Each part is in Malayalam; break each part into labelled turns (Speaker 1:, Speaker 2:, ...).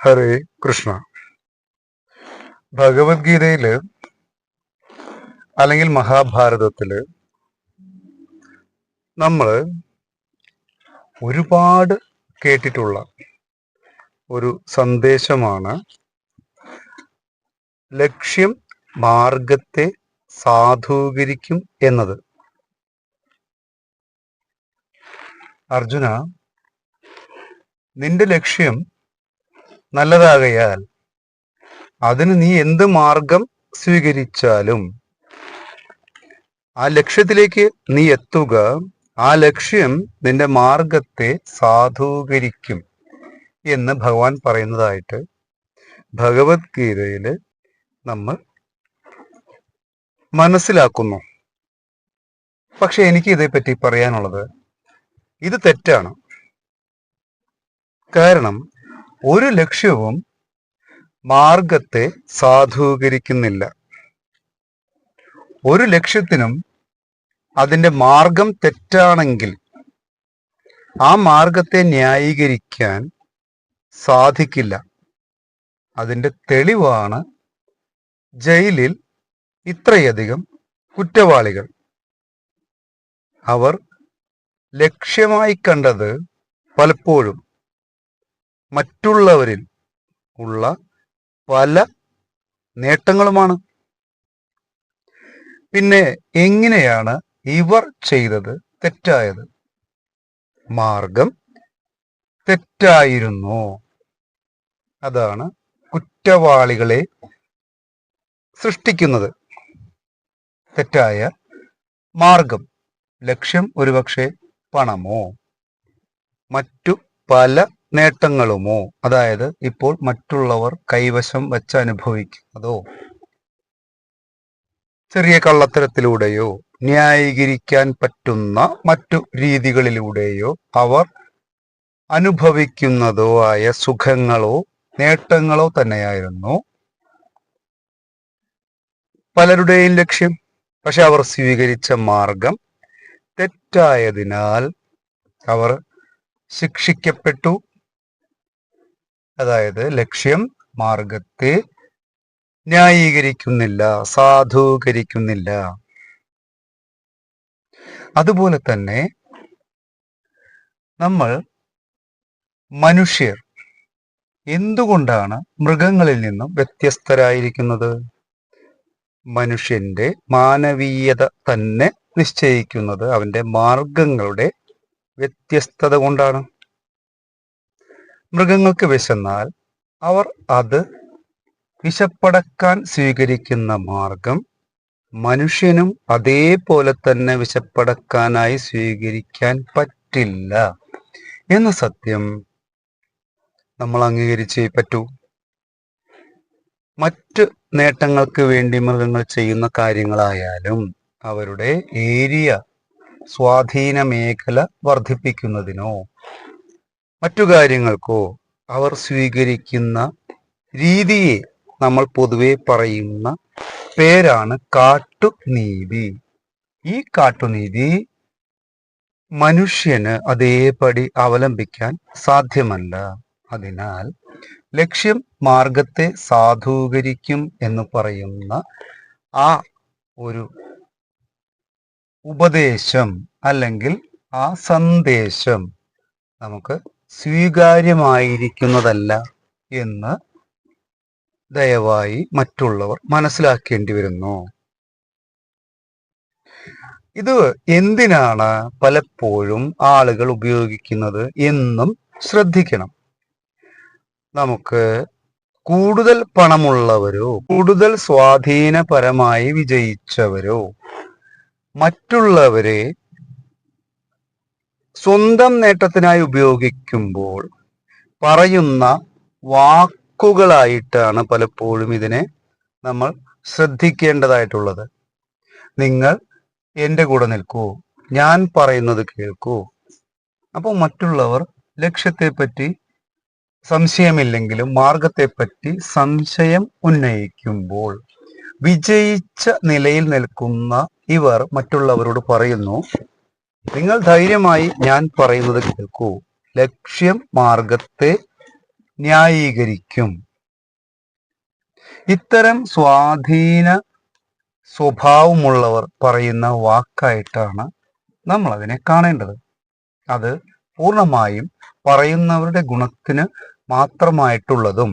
Speaker 1: ഹരേ കൃഷ്ണ. ഭഗവത്ഗീതയിൽ അല്ലെങ്കിൽ മഹാഭാരതത്തിൽ നമ്മൾ ഒരുപാട് കേട്ടിട്ടുള്ള ഒരു സന്ദേശമാണ് ലക്ഷ്യം മാർഗത്തെ സാധൂകരിക്കും എന്നത്. അർജുന നിന്റെ ലക്ഷ്യം നല്ലതാകയാൽ അതിന് നീ എന്ത് മാർഗം സ്വീകരിച്ചാലും ആ ലക്ഷ്യത്തിലേക്ക് നീ എത്തുക. ആ ലക്ഷ്യം നിന്റെ മാർഗത്തെ സാധൂകരിക്കും എന്ന് ഭഗവാൻ പറയുന്നതായിട്ട് ഭഗവത്ഗീതയിൽ നമ്മൾ മനസ്സിലാക്കുന്നു. പക്ഷെ എനിക്ക് ഇതേപ്പറ്റി പറയാനുള്ളത് ഇത് തെറ്റാണ്. കാരണം ഒരു ലക്ഷ്യവും മാർഗത്തെ സാധൂകരിക്കുന്നില്ല. ഒരു ലക്ഷ്യത്തിനും അതിന്റെ മാർഗം തെറ്റാണെങ്കിൽ ആ മാർഗത്തെ ന്യായീകരിക്കാൻ സാധിക്കില്ല. അതിന്റെ തെളിവാണ് ജയിലിൽ ഇത്രയധികം കുറ്റവാളികൾ. അവർ ലക്ഷ്യമായി കണ്ടത് പലപ്പോഴും മറ്റുള്ളവരിൽ ഉള്ള പല നേട്ടങ്ങളുമാണ്. പിന്നെ എങ്ങനെയാണ് ഇവർ ചെയ്തത് തെറ്റായത്? മാർഗം തെറ്റായിരുന്നു. അതാണ് കുറ്റവാളികളെ സൃഷ്ടിക്കുന്നത്. തെറ്റായ മാർഗം. ലക്ഷ്യം ഒരുപക്ഷെ പണമോ? മറ്റു പല നേട്ടങ്ങളുമോ? അതായത് ഇപ്പോൾ മറ്റുള്ളവർ കൈവശം വച്ച് അനുഭവിക്കുന്നതോ? ചെറിയ കള്ളത്തരത്തിലൂടെയോ ന്യായീകരിക്കാൻ പറ്റുന്ന മറ്റു രീതികളിലൂടെയോ അവർ അനുഭവിക്കുന്നതോ ആയ സുഖങ്ങളോ നേട്ടങ്ങളോ തന്നെയായിരുന്നു. പലരുടെയും ലക്ഷ്യം പക്ഷെ അവർ സ്വീകരിച്ച മാർഗം തെറ്റായതിനാൽ അവർ ശിക്ഷിക്കപ്പെട്ടു. അതായത് ലക്ഷ്യം മാർഗത്തെ ന്യായീകരിക്കുന്നില്ല സാധൂകരിക്കുന്നില്ല. അതുപോലെ തന്നെ നമ്മൾ മനുഷ്യർ എന്തുകൊണ്ടാണ് മൃഗങ്ങളിൽ നിന്നും വ്യത്യസ്തരായിരിക്കുന്നത്? മനുഷ്യന്റെ മാനവീയത തന്നെ നിശ്ചയിക്കുന്നത് അവന്റെ മാർഗങ്ങളുടെ വ്യത്യസ്തത കൊണ്ടാണ്. മൃഗങ്ങൾക്ക് വിശന്നാൽ അവർ അത് വിശപ്പടക്കാൻ സ്വീകരിക്കുന്ന മാർഗം മനുഷ്യനും അതേപോലെ തന്നെ വിശപ്പടക്കാനായി സ്വീകരിക്കാൻ പറ്റില്ല. എന്ന സത്യം നമ്മൾ അംഗീകരിച്ചേ പറ്റൂ. മറ്റ് നേട്ടങ്ങൾക്ക് വേണ്ടി മൃഗങ്ങൾ ചെയ്യുന്ന കാര്യങ്ങളായാലും അവരുടെ ഏരിയ സ്വാധീന മേഖല വർദ്ധിപ്പിക്കുന്നതിനോ മറ്റു കാര്യങ്ങൾക്കോ അവർ സ്വീകരിക്കുന്ന രീതിയെ നമ്മൾ പൊതുവെ പറയുന്ന പേരാണ് കാട്ടുനീതി. ഈ കാട്ടുനീതി മനുഷ്യന് അതേപടി അവലംബിക്കാൻ സാധ്യമല്ല. അതിനാൽ ലക്ഷ്യം മാർഗത്തെ സാധൂകരിക്കും എന്ന് പറയുന്ന ആ ഒരു ഉപദേശം അല്ലെങ്കിൽ ആ സന്ദേശം നമുക്ക് സ്വീകാര്യമായിരിക്കുന്നതല്ല എന്ന് ദയവായി മറ്റുള്ളവർ മനസ്സിലാക്കേണ്ടി വരുന്നു. ഇത് എന്തിനാണ് പലപ്പോഴും ആളുകൾ ഉപയോഗിക്കുന്നത് എന്നും ശ്രദ്ധിക്കണം. നമുക്ക് കൂടുതൽ പണമുള്ളവരോ കൂടുതൽ സ്വാധീനപരമായി വിജയിച്ചവരോ മറ്റുള്ളവരെ സ്വന്തം നേട്ടത്തിനായി ഉപയോഗിക്കുമ്പോൾ പറയുന്ന വാക്കുകളായിട്ടാണ് പലപ്പോഴും ഇതിനെ നമ്മൾ ശ്രദ്ധിക്കേണ്ടതായിട്ടുള്ളത്. നിങ്ങൾ എന്റെ കൂടെ നിൽക്കൂ ഞാൻ പറയുന്നത് കേൾക്കൂ. അപ്പോൾ മറ്റുള്ളവർ ലക്ഷ്യത്തെപ്പറ്റി സംശയമില്ലെങ്കിലും മാർഗത്തെപ്പറ്റി സംശയം ഉന്നയിക്കുമ്പോൾ വിജയിച്ച നിലയിൽ നിൽക്കുന്ന ഇവർ മറ്റുള്ളവരോട് പറയുന്നു നിങ്ങൾ ധൈര്യമായി ഞാൻ പറയുന്നത് കേൾക്കൂ. ലക്ഷ്യം മാർഗത്തെ ന്യായീകരിക്കും. ഇത്തരം സ്വാധീന സ്വഭാവമുള്ളവർ പറയുന്ന വാക്കായിട്ടാണ് നമ്മൾ അതിനെ കാണേണ്ടത്. അത് പൂർണമായും പറയുന്നവരുടെ ഗുണത്തിന് മാത്രമായിട്ടുള്ളതും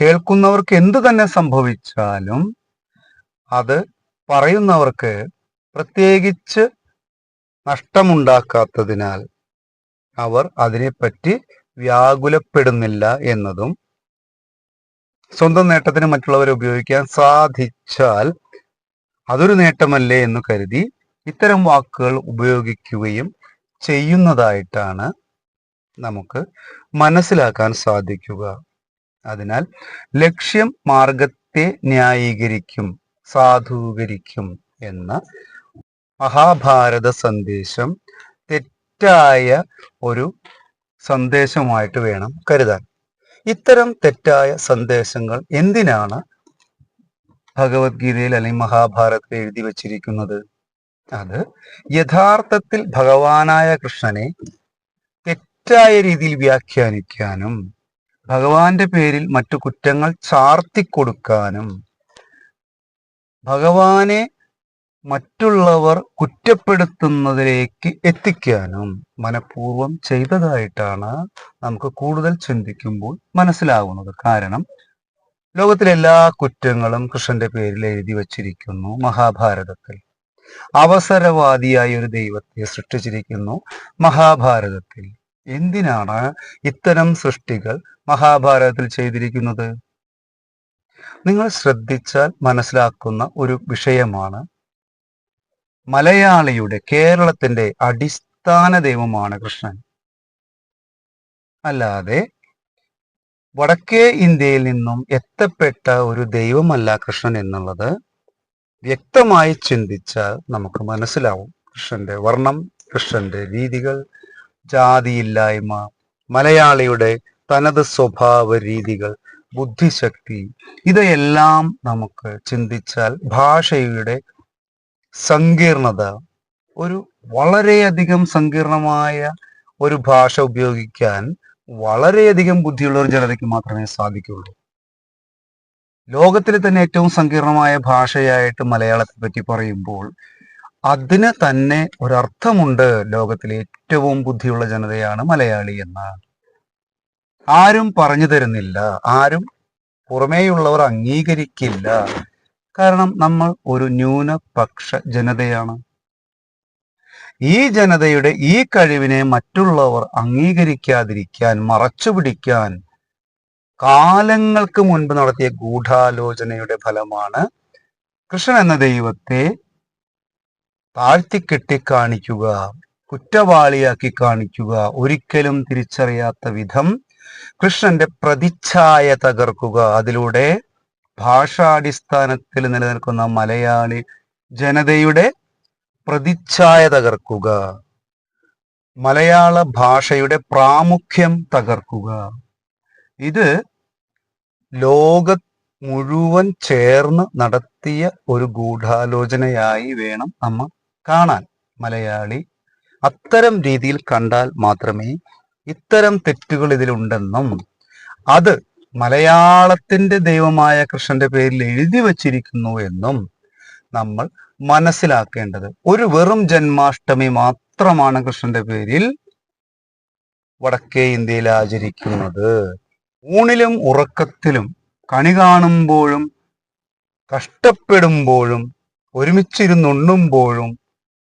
Speaker 1: കേൾക്കുന്നവർക്ക് എന്തു തന്നെ സംഭവിച്ചാലും അത് പറയുന്നവർക്ക് പ്രത്യേകിച്ച് നഷ്ടമുണ്ടാക്കാത്തതിനാൽ അവർ അതിനെപ്പറ്റി വ്യാകുലപ്പെടുന്നില്ല എന്നതും സ്വന്തം നേട്ടത്തിന് മറ്റുള്ളവരെ ഉപയോഗിക്കാൻ സാധിച്ചാൽ അതൊരു നേട്ടമല്ലേ എന്ന് കരുതി ഇത്തരം വാക്കുകൾ ഉപയോഗിക്കുകയും ചെയ്യുന്നതായിട്ടാണ് നമുക്ക് മനസ്സിലാക്കാൻ സാധിക്കുക. അതിനാൽ ലക്ഷ്യം മാർഗത്തെ ന്യായീകരിക്കും സാധൂകരിക്കും എന്ന മഹാഭാരത സന്ദേശം തെറ്റായ ഒരു സന്ദേശമായിട്ട് വേണം കരുതാൻ. ഇത്തരം തെറ്റായ സന്ദേശങ്ങൾ എന്തിനാണ് ഭഗവത്ഗീതയിൽ അല്ലെങ്കിൽ മഹാഭാരതത്തിൽ എഴുതി വച്ചിരിക്കുന്നത്? അത് യഥാർത്ഥത്തിൽ ഭഗവാനായ കൃഷ്ണനെ തെറ്റായ രീതിയിൽ വ്യാഖ്യാനിക്കാനും ഭഗവാന്റെ പേരിൽ മറ്റു കുറ്റങ്ങൾ ചാർത്തിക്കൊടുക്കാനും ഭഗവാനെ മറ്റുള്ളവർ കുറ്റപ്പെടുത്തുന്നതിലേക്ക് എത്തിക്കാനും മനഃപൂർവം ചെയ്തതായിട്ടാണ് നമുക്ക് കൂടുതൽ ചിന്തിക്കുമ്പോൾ മനസ്സിലാവുന്നത്. കാരണം ലോകത്തിലെ എല്ലാ കുറ്റങ്ങളും കൃഷ്ണന്റെ പേരിൽ എഴുതി വച്ചിരിക്കുന്നു മഹാഭാരതത്തിൽ. അവസരവാദിയായ ഒരു ദൈവത്തെ സൃഷ്ടിച്ചിരിക്കുന്നു മഹാഭാരതത്തിൽ. എന്തിനാണ് ഇത്തരം സൃഷ്ടികൾ മഹാഭാരതത്തിൽ ചെയ്തിരിക്കുന്നത്? നിങ്ങൾ ശ്രദ്ധിച്ചാൽ മനസ്സിലാക്കുന്ന ഒരു വിഷയമാണ് മലയാളിയുടെ കേരളത്തിന്റെ അടിസ്ഥാന ദൈവമാണ് കൃഷ്ണൻ. അല്ലാതെ വടക്കേ ഇന്ത്യയിൽ നിന്നും എത്തപ്പെട്ട ഒരു ദൈവമല്ല കൃഷ്ണൻ എന്നുള്ളത് വ്യക്തമായി ചിന്തിച്ചാൽ നമുക്ക് മനസ്സിലാവും. കൃഷ്ണന്റെ വർണം കൃഷ്ണന്റെ രീതികൾ ജാതിയില്ലായ്മ മലയാളിയുടെ തനത് സ്വഭാവ രീതികൾ ബുദ്ധിശക്തി ഇതെല്ലാം നമുക്ക് ചിന്തിച്ചാൽ ഭാഷയുടെ സങ്കീർണത. ഒരു വളരെയധികം സങ്കീർണമായ ഒരു ഭാഷ ഉപയോഗിക്കാൻ വളരെയധികം ബുദ്ധിയുള്ള ഒരു ജനതയ്ക്ക് മാത്രമേ സാധിക്കുള്ളൂ ലോകത്തിലെ തന്നെ ഏറ്റവും സങ്കീർണമായ ഭാഷയായിട്ട് മലയാളത്തെ പറ്റി പറയുമ്പോൾ അതിന് തന്നെ ഒരർത്ഥമുണ്ട് ലോകത്തിലെ ഏറ്റവും ബുദ്ധിയുള്ള ജനതയാണ് മലയാളി എന്ന് ആരും പറഞ്ഞു തരുന്നില്ല. ആരും പുറമേയുള്ളവർ അംഗീകരിക്കില്ല. കാരണം നമ്മൾ ഒരു ന്യൂനപക്ഷ ജനതയാണ്. ഈ ജനതയുടെ ഈ കഴിവിനെ മറ്റുള്ളവർ അംഗീകരിക്കാതിരിക്കാൻ മറച്ചുപിടിക്കാൻ കാലങ്ങൾക്ക് മുൻപ് നടത്തിയ ഗൂഢാലോചനയുടെ ഫലമാണ് കൃഷ്ണൻ എന്ന ദൈവത്തെ താഴ്ത്തിക്കെട്ടി കാണിക്കുക കുറ്റവാളിയാക്കി കാണിക്കുക. ഒരിക്കലും തിരിച്ചറിയാത്ത വിധം കൃഷ്ണന്റെ പ്രതിച്ഛായ തകർക്കുക. അതിലൂടെ ഭാഷാടിസ്ഥാനത്തിൽ നിലനിൽക്കുന്ന മലയാളി ജനതയുടെ പ്രതിച്ഛായ തകർക്കുക. മലയാള ഭാഷയുടെ പ്രാമുഖ്യം തകർക്കുക. ഇത് ലോക മുഴുവൻ ചേർന്ന് നടത്തിയ ഒരു ഗൂഢാലോചനയായി വേണം നമ്മൾ കാണാൻ. മലയാളി അത്തരം രീതിയിൽ കണ്ടാൽ മാത്രമേ ഇത്തരം തെറ്റുകൾ ഇതിലുണ്ടെന്നും അത് മലയാളത്തിന്റെ ദൈവമായ കൃഷ്ണന്റെ പേരിൽ എഴുതി വച്ചിരിക്കുന്നു എന്നും നമ്മൾ മനസ്സിലാക്കേണ്ടത്. ഒരു വെറും ജന്മാഷ്ടമി മാത്രമാണ് കൃഷ്ണന്റെ പേരിൽ വടക്കേ ഇന്ത്യയിൽ ആചരിക്കുന്നത്. ഊണിലും ഉറക്കത്തിലും കണി കാണുമ്പോഴും കഷ്ടപ്പെടുമ്പോഴും ഒരുമിച്ചിരുന്നുണ്ണുമ്പോഴും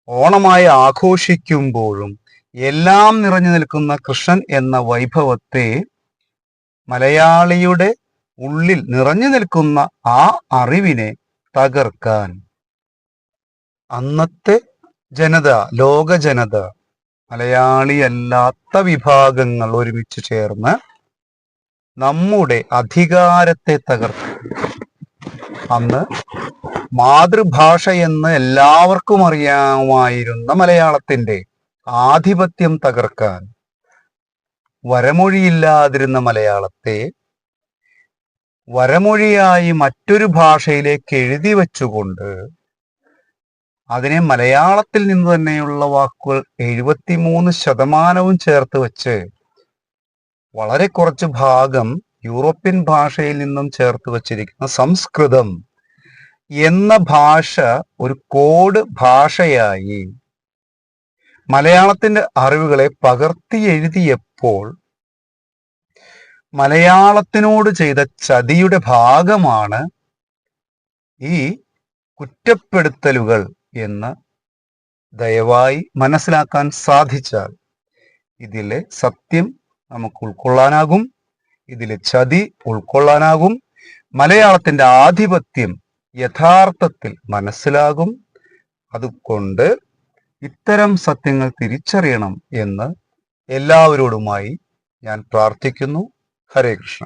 Speaker 1: ഓണമായി ആഘോഷിക്കുമ്പോഴും എല്ലാം നിറഞ്ഞു നിൽക്കുന്ന കൃഷ്ണൻ എന്ന വൈഭവത്തെ മലയാളിയുടെ ഉള്ളിൽ നിറഞ്ഞു നിൽക്കുന്ന ആ അറിവിനെ തകർക്കാൻ. അന്നത്തെ ജനത ലോക ജനത മലയാളിയല്ലാത്ത വിഭാഗങ്ങൾ ഒരുമിച്ച് ചേർന്ന് നമ്മുടെ അധികാരത്തെ തകർത്തു. അന്ന് മാതൃഭാഷ എന്ന് എല്ലാവർക്കും അറിയാമായിരുന്ന മലയാളത്തിന്റെ ആധിപത്യം തകർക്കാൻ വരമൊഴിയില്ലാതിരുന്ന മലയാളത്തെ വരമൊഴിയായി മറ്റൊരു ഭാഷയിലേക്ക് എഴുതി വച്ചുകൊണ്ട് അതിനെ മലയാളത്തിൽ നിന്ന് തന്നെയുള്ള വാക്കുകൾ എഴുപത്തിമൂന്ന് ശതമാനവും ചേർത്ത് വെച്ച് വളരെ കുറച്ച് ഭാഗം യൂറോപ്യൻ ഭാഷയിൽ നിന്നും ചേർത്ത് വച്ചിരിക്കുന്ന സംസ്കൃതം എന്ന ഭാഷ ഒരു കോഡ് ഭാഷയായി മലയാളത്തിന്റെ അറിവുകളെ പകർത്തി എഴുതിയപ്പോൾ മലയാളത്തിനോട് ചെയ്ത ചതിയുടെ ഭാഗമാണ് ഈ കുറ്റപ്പെടുത്തലുകൾ എന്ന് ദയവായി മനസ്സിലാക്കാൻ സാധിച്ചാൽ ഇതിലെ സത്യം നമുക്ക് ഉൾക്കൊള്ളാനാകും ഇതിലെ ചതി ഉൾക്കൊള്ളാനാകും മലയാളത്തിന്റെ ആധിപത്യം യഥാർത്ഥത്തിൽ മനസ്സിലാകും. അതുകൊണ്ട് ഇത്തരം സത്യങ്ങൾ തിരിച്ചറിയണം എന്ന് എല്ലാവരോടുമായി ഞാൻ പ്രാർത്ഥിക്കുന്നു. ഹരേ കൃഷ്ണ.